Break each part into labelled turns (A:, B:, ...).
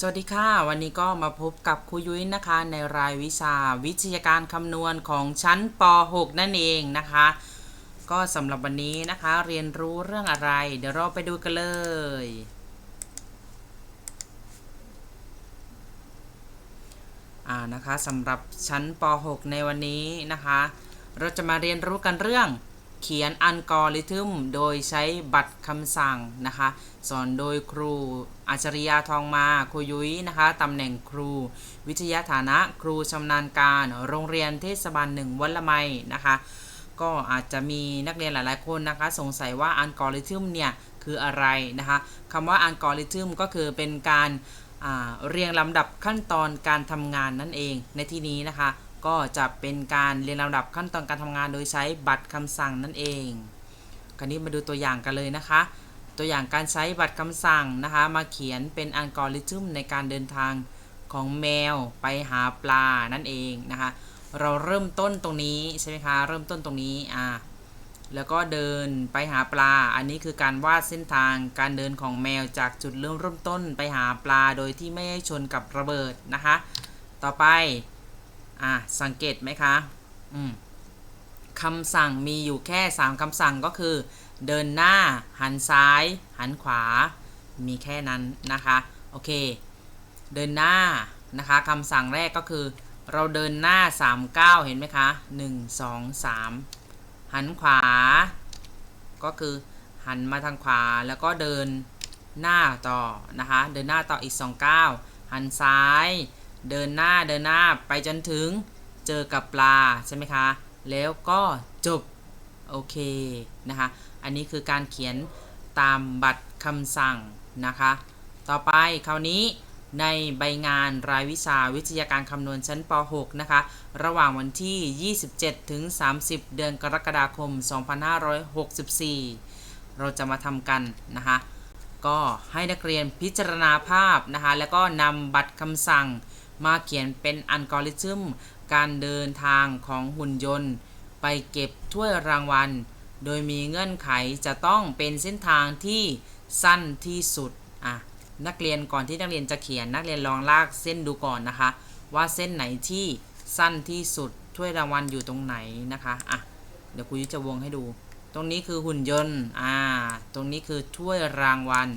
A: สวัสดีค่ะ วันนี้ก็มาพบกับครูยุ้ยนะคะ ในรายวิชาวิทยาการคำนวณของชั้นป .6 นั่นเองนะคะ ก็สำหรับวันนี้นะคะ เรียนรู้เรื่องอะไร เดี๋ยวเราไปดูกันเลย อ่านะคะสำหรับชั้นป .6 ในวันนี้นะคะ เราจะมาเรียนรู้กันเรื่อง เขียนอัลกอริทึมโดยใช้บัตรคำสั่งนะคะ สอนโดยครูอัจฉริยาทองมาครูยุ้ยนะคะตำแหน่งครู วิทยาฐานะครูชำนาญการโรงเรียนเทศบาลหนึ่งวัดละไมนะคะ ก็อาจจะมีนักเรียนหลายๆคนนะคะ สงสัยว่าอัลกอริทึมเนี่ยคืออะไรนะคะคำว่าอัลกอริทึมก็คือเป็นการเรียงลำดับขั้นตอนการทำงานนั่นเองในที่นี้นะคะ ก็จะเป็นการเรียงลำดับขั้นตอนการทำงานโดยใช้บัตรคำสั่งนั่นเอง คราวนี้มาดูตัวอย่างกันเลยนะคะ ตัวอย่างการใช้บัตรคำสั่งนะคะ มาเขียนเป็นอัลกอริทึมในการเดินทางของแมวไปหาปลานั่นเองนะคะ เราเริ่มต้นตรงนี้ใช่ไหมคะ เริ่มต้นตรงนี้อ่าแล้วก็เดินไปหาปลา อันนี้คือการวาดเส้นทางการเดินของแมวจากจุดเริ่มเริ่มต้นไปหาปลาโดยที่ไม่ให้ชนกับระเบิดนะคะ ต่อไป อ่าสังเกตไหมคะอืมคำสั่งมีอยู่แค่ 3คำสั่งก็คือ เดินหน้า หันซ้าย หันขวา มีแค่นั้นนะคะ โอเค เดินหน้านะคะคำสั่งแรกก็คือ เราเดินหน้า 39 เห็นไหมคะ 1 2 3 หันขวา ก็คือหันมาทางขวาแล้วก็เดินหน้าต่อนะคะ เดินหน้าต่ออีก2ก้าหันซ้าย เดินหน้าเดินหน้าไปจนถึงเจอกับปลาใช่ไหมคะ แล้วก็จบ โอเคนะคะ อันนี้คือการเขียนตามบัตรคำสั่งนะคะ ต่อไปคราวนี้ในใบงานรายวิชาวิทยาการคำนวณชั้นป .6 นะคะ ระหว่างวันที่ 27 ถึง 30 เดือนกรกฎาคม 2564 เราจะมาทำกันนะคะ ก็ให้นักเรียนพิจารณาภาพนะคะ แล้วก็นำบัตรคำสั่ง มาเขียนเป็นอัลกอริทึมการเดินทางของหุ่นยนต์ ไปเก็บถ้วยรางวัล โดยมีเงื่อนไขจะต้องเป็นเส้นทางที่สั้นที่สุดอะนักเรียนก่อนที่นักเรียนจะเขียนนักเรียนลองลากเส้นดูก่อนนะคะ ว่าเส้นไหนที่สั้นที่สุดถ้วยรางวัลอยู่ตรงไหนนะคะอะเดี๋ยวครูยุจะวงให้ดู ตรงนี้คือหุ่นยนต์อ่าตรงนี้คือถ้วยรางวัล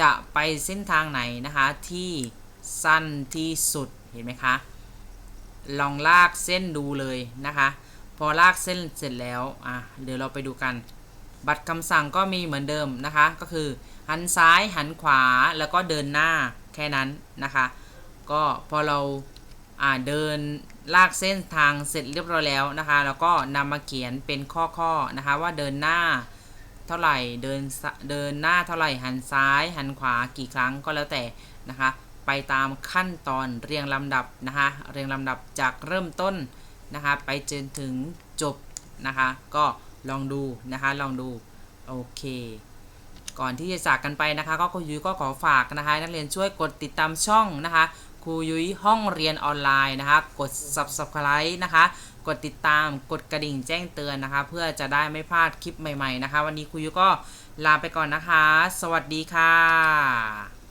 A: จะไปเส้นทางไหนนะคะที่ สั้นที่สุดเห็นไหมคะ ลองลากเส้นดูเลยนะคะ พอลากเส้นเสร็จแล้วอะเดี๋ยวเราไปดูกัน บัตรคำสั่งก็มีเหมือนเดิมนะคะ ก็คือหันซ้ายหันขวาแล้วก็เดินหน้าแค่นั้นนะคะ ก็พอเราอ่าเดินลากเส้นทางเสร็จเรียบร้อยแล้วนะคะ แล้วก็นำมาเขียนเป็นข้อๆนะคะ ว่าเดินหน้าเท่าไหร่เดินเดินหน้าเท่าไหร่หันซ้ายหันขวากี่ครั้งก็แล้วแต่นะคะ ไปตามขั้นตอนเรียงลำดับนะคะเรียงลำดับจากเริ่มต้นนะคะไปจนถึงจบนะคะก็ลองดูนะคะลองดูโอเค ก่อนที่จะจากกันไปนะคะก็ครูยุ้ยก็ขอฝากนะคะนักเรียนช่วยกดติดตามช่องนะคะครูยุ้ยห้องเรียนออนไลน์นะคะกด subscribe นะคะกดติดตามกดกระดิ่งแจ้งเตือนนะคะ เพื่อจะได้ไม่พลาดคลิปใหม่ๆนะคะ วันนี้ครูยุ้ยก็ลาไปก่อนนะคะ สวัสดีค่ะ